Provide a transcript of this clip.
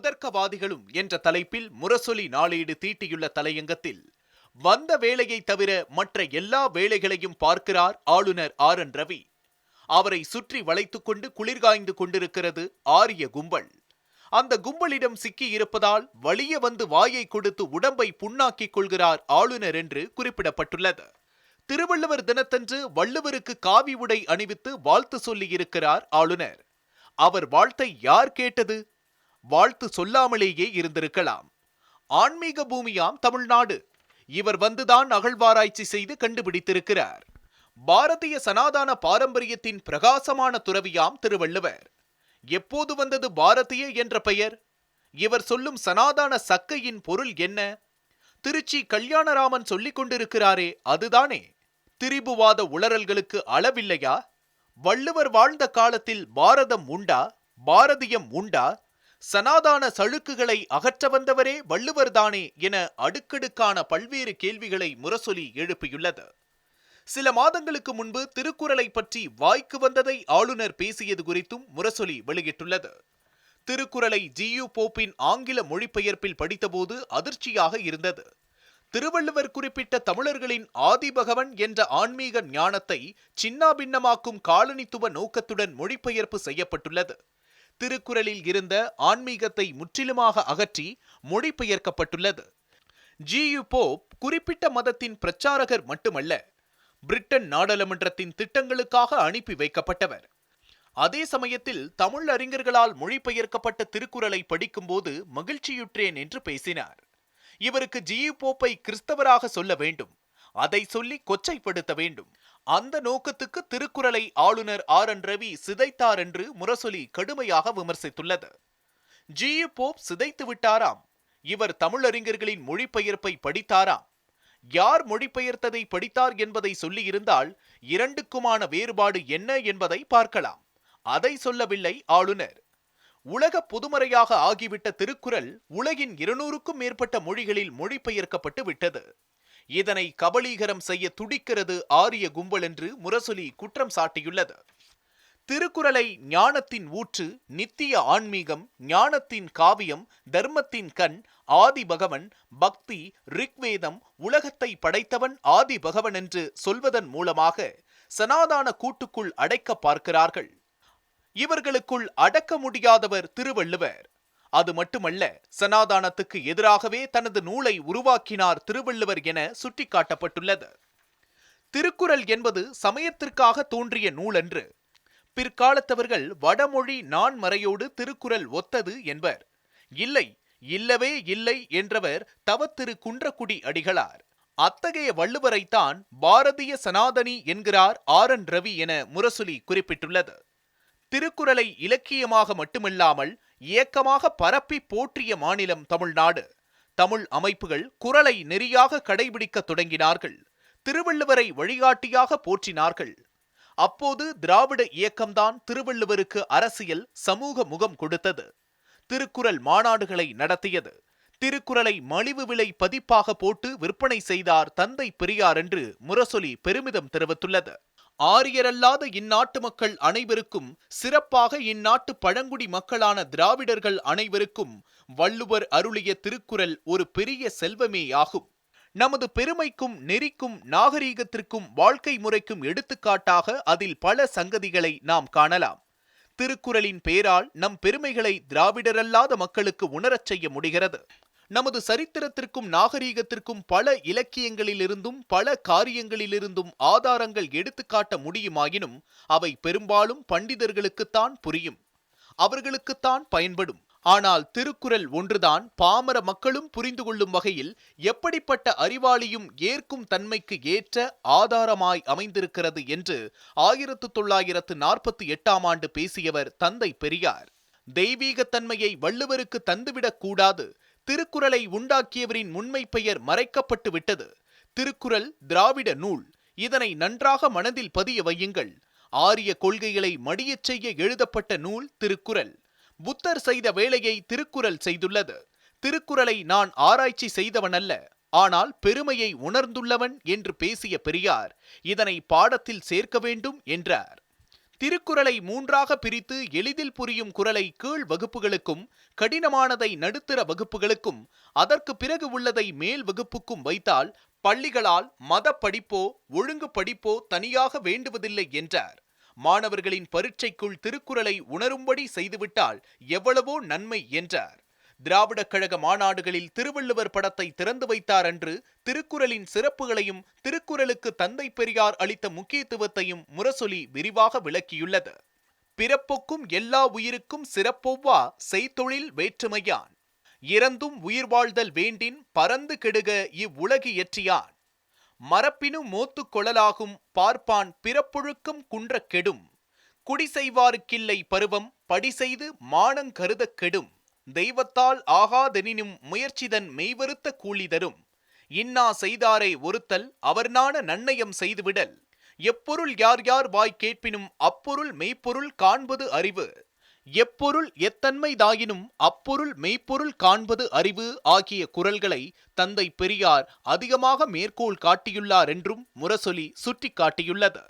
உதர்க்கவாதிகளும் என்ற தலைப்பில் முரசொலி நாளேடு தீட்டியுள்ள தலையங்கத்தில் வந்த வேலையை தவிர மற்ற எல்லா வேலைகளையும் பார்க்கிறார் ஆளுநர் ஆர். என். ரவி. அவரை சுற்றி வளைத்துக் கொண்டு குளிர்காய்ந்து கொண்டிருக்கிறது ஆரிய கும்பல். அந்த கும்பலிடம் சிக்கி இருப்பதால் வலிய வந்து வாயை கொடுத்து உடம்பை புண்ணாக்கிக் கொள்கிறார் ஆளுநர் என்று குறிப்பிடப்பட்டுள்ளது. திருவள்ளுவர் தினத்தன்று வள்ளுவருக்கு காவி உடை அணிவித்து வாழ்த்து சொல்லியிருக்கிறார் ஆளுநர். அவர் வாழ்த்தை யார் கேட்டது? வாழ்த்து சொல்லாமலேயே இருந்திருக்கலாம். ஆன்மீக பூமியாம் தமிழ்நாடு. இவர் வந்துதான் அகழ்வாராய்ச்சி செய்து கண்டுபிடித்திருக்கிறார். பாரதிய சனாதான பாரம்பரியத்தின் பிரகாசமான துறவியாம் திருவள்ளுவர். எப்போது வந்தது பாரதிய என்ற பெயர்? இவர் சொல்லும் சனாதான சக்கையின் பொருள் என்ன? திருச்சி கல்யாணராமன் சொல்லிக் கொண்டிருக்கிறாரே அதுதானே? திரிபுவாத உளறல்களுக்கு அளவில்லையா? வள்ளுவர் வாழ்ந்த காலத்தில் பாரதம் உண்டா? பாரதியம் உண்டா? சனாதான சழுக்குகளை அகற்ற வந்தவரே வள்ளுவர்தானே என அடுக்கடுக்கான பல்வேறு கேள்விகளை முரசொலி எழுப்பியுள்ளது. சில மாதங்களுக்கு முன்பு திருக்குறளை பற்றி வாய்க்கு வந்ததை ஆளுநர் பேசியது குறித்தும் முரசொலி வெளியிட்டுள்ளது. திருக்குறளை ஜியு போப்பின் ஆங்கில மொழிபெயர்ப்பில் படித்தபோது அதிர்ச்சியாக இருந்தது. திருவள்ளுவர் குறிப்பிட்ட தமிழர்களின் ஆதிபகவன் என்ற ஆன்மீக ஞானத்தை சின்னாபின்னமாக்கும் காலனித்துவ நோக்கத்துடன் மொழிபெயர்ப்பு செய்யப்பட்டுள்ளது. திருக்குறளில் இருந்த ஆன்மீகத்தை முற்றிலுமாக அகற்றி மொழிபெயர்க்கப்பட்டுள்ளது. ஜியு போப் குறிப்பிட்ட மதத்தின் பிரச்சாரகர் மட்டுமல்ல பிரிட்டன் நாடாளுமன்றத்தின் திட்டங்களுக்காக அனுப்பி வைக்கப்பட்டவர். அதே சமயத்தில் தமிழ் அறிஞர்களால் மொழிபெயர்க்கப்பட்ட திருக்குறளை படிக்கும்போது மகிழ்ச்சியுற்றேன் என்று பேசினார். இவருக்கு ஜியு போப்பை கிறிஸ்தவராக சொல்ல வேண்டும் அதை சொல்லி கொச்சைப்படுத்த வேண்டும். அந்த நோக்கத்துக்கு திருக்குறளை ஆளுநர் ஆர். என். ரவி சிதைத்தார் என்று முரசொலி கடுமையாக விமர்சித்துள்ளது. ஜி. போப் சிதைத்து விட்டாராம். இவர் தமிழறிஞர்களின் மொழிபெயர்ப்பை படித்தாராம். யார் மொழிபெயர்த்ததை படித்தார் என்பதை சொல்லியிருந்தால் இரண்டுக்குமான வேறுபாடு என்ன என்பதை பார்க்கலாம். அதை சொல்லவில்லை ஆளுநர். உலக பொதுமறையாக ஆகிவிட்ட திருக்குறள் உலகின் இருநூறுக்கும் மேற்பட்ட மொழிகளில் மொழிபெயர்க்கப்பட்டு விட்டது. இதனை கபலீகரம் செய்ய துடிக்கிறது ஆரிய கும்பல் என்று முரசொலி குற்றம் சாட்டியுள்ளது. திருக்குறளை ஞானத்தின் ஊற்று நித்திய ஆன்மீகம் ஞானத்தின் காவியம் தர்மத்தின் கண் ஆதி பகவன் பக்தி ரிக்வேதம் உலகத்தை படைத்தவன் ஆதி பகவன் என்று சொல்வதன் மூலமாக சனாதான கூட்டுக்குள் அடைக்க பார்க்கிறார்கள். இவர்களுக்குள் அடக்க முடியாதவர் திருவள்ளுவர். அது மட்டுமல்ல சனாதானத்துக்கு எதிராகவே தனது நூலை உருவாக்கினார் திருவள்ளுவர் என சுட்டிக்காட்டப்பட்டுள்ளது. திருக்குறள் என்பது சமயத்திற்காக தோன்றிய நூலன்று. பிற்காலத்தவர்கள் வடமொழி நான்மறையோடு திருக்குறள் ஒத்தது என்பர். இல்லை இல்லவே இல்லை என்றவர் தவத்திரு குன்றக்குடி அடிகளார். அத்தகைய வள்ளுவரைத்தான் பாரதிய சனாதனி என்கிறார் ஆர் என் ரவி என முரசொலி குறிப்பிட்டுள்ளது. திருக்குறளை இலக்கியமாக மட்டுமில்லாமல் இயக்கமாக பரப்பி போற்றிய மாநிலம் தமிழ்நாடு. தமிழ் அமைப்புகள் குரலை நெறியாக கடைபிடிக்க தொடங்கினார்கள். திருவள்ளுவரை வழிகாட்டியாக போற்றினார்கள். அப்போது திராவிட இயக்கம்தான் திருவள்ளுவருக்கு அரசியல் சமூக முகம் கொடுத்தது. திருக்குறள் மாநாடுகளை நடத்தியது. திருக்குறளை மலிவு விலை பதிப்பாக போட்டு விற்பனை செய்தார் தந்தை பெரியார் என்று முரசொலி பெருமிதம் தெரிவித்துள்ளது. ஆரியரல்லாத இந்நாட்டு மக்கள் அனைவருக்கும் சிறப்பாக இந்நாட்டு பழங்குடி மக்களான திராவிடர்கள் அனைவருக்கும் வள்ளுவர் அருளிய திருக்குறள் ஒரு பெரிய செல்வமேயாகும். நமது பெருமைக்கும் நெறிக்கும் நாகரீகத்திற்கும் வாழ்க்கை முறைக்கும் எடுத்துக்காட்டாக அதில் பல சங்கதிகளை நாம் காணலாம். திருக்குறளின் பெயரால் நம் பெருமைகளை திராவிடரல்லாத மக்களுக்கு உணரச் செய்ய முடிகிறது. நமது சரித்திரத்திற்கும் நாகரீகத்திற்கும் பல இலக்கியங்களிலிருந்தும் பல காரியங்களிலிருந்தும் ஆதாரங்கள் எடுத்துக்காட்ட முடியுமாயினும் அவை பெரும்பாலும் பண்டிதர்களுக்குத்தான் புரியும். அவர்களுக்குத்தான் பயன்படும். ஆனால் திருக்குறள் ஒன்றுதான் பாமர மக்களும் புரிந்து கொள்ளும் வகையில் எப்படிப்பட்ட அறிவாளியும் ஏற்கும் தன்மைக்கு ஏற்ற ஆதாரமாய் அமைந்திருக்கிறது என்று ஆயிரத்து தொள்ளாயிரத்து நாற்பத்தி எட்டாம் ஆண்டு பேசியவர் தந்தை பெரியார். தெய்வீகத்தன்மையை வள்ளுவருக்கு தந்துவிடக் கூடாது திருக்குறளை உண்டாக்கியவரின் முன்மை பெயர் மறைக்கப்பட்டு விட்டது. திருக்குறள் திராவிட நூல். இதனை நன்றாக மனதில் பதிய வையுங்கள். ஆரிய கொள்கைகளை மடியச் செய்ய எழுதப்பட்ட நூல் திருக்குறள். புத்தர் செய்த வேலையை திருக்குறள் செய்துள்ளது. திருக்குறளை நான் ஆராய்ச்சி செய்தவனல்ல. ஆனால் பெருமையை உணர்ந்துள்ளவன் என்று பேசிய பெரியார் இதனை பாடத்தில் சேர்க்க வேண்டும் என்றார். திருக்குறளை மூன்றாக பிரித்து எளிதில் புரியும் குறளை கீழ் வகுப்புகளுக்கும் கடினமானதை நடுத்தர வகுப்புகளுக்கும் அதற்கு பிறகு உள்ளதை மேல் வகுப்புக்கும் வைத்தால் பள்ளிகளால் மத படிப்போ ஒழுங்கு படிப்போ தனியாக வேண்டுவதில்லை என்றார். மாணவர்களின் பரீட்சைக்குள் திருக்குறளை உணரும்படி செய்துவிட்டால் எவ்வளவோ நன்மை என்றார். திராவிடக் கழக மாநாடுகளில் திருவள்ளுவர் படத்தை திறந்து வைத்தார் அன்று திருக்குறளின் சிறப்புகளையும் திருக்குறளுக்கு தந்தை பெரியார் அளித்த முக்கியத்துவத்தையும் முரசொலி விரிவாக விளக்கியுள்ளது. பிறப்புக்கும் எல்லா உயிருக்கும் சிறப்பொவ்வா செய்தொழில் வேற்றுமையான். இறந்தும் உயிர் வாழ்தல் வேண்டின் பறந்து கெடுக இவ்வுலகு எற்றியான் மரப்பினும் மோத்துக் கொழலாகும் பார்ப்பான் பிறப்பொழுக்கம் குன்றக் கெடும். குடி செய்வாருக்கில்லை பருவம் படி செய்து மானங் கருதக் கெடும். தெய்வத்தால் ஆகாதெனினும் முயற்சிதன் மெய்வருத்த கூலி தரும் இன்னா செய்தாரை ஒருத்தல் அவர் நாண நன்னயம் செய்துவிடல். எப்பொருள் யார் யார் வாய் கேட்பினும் அப்பொருள் மெய்ப்பொருள் காண்பது அறிவு. எப்பொருள் எத்தன்மைதாயினும் அப்பொருள் மெய்ப்பொருள் காண்பது அறிவு ஆகிய குரல்களை தந்தை பெரியார் அதிகமாக மேற்கோள் காட்டியுள்ளார் என்றும் முரசொலி சுட்டிக்காட்டியுள்ளது.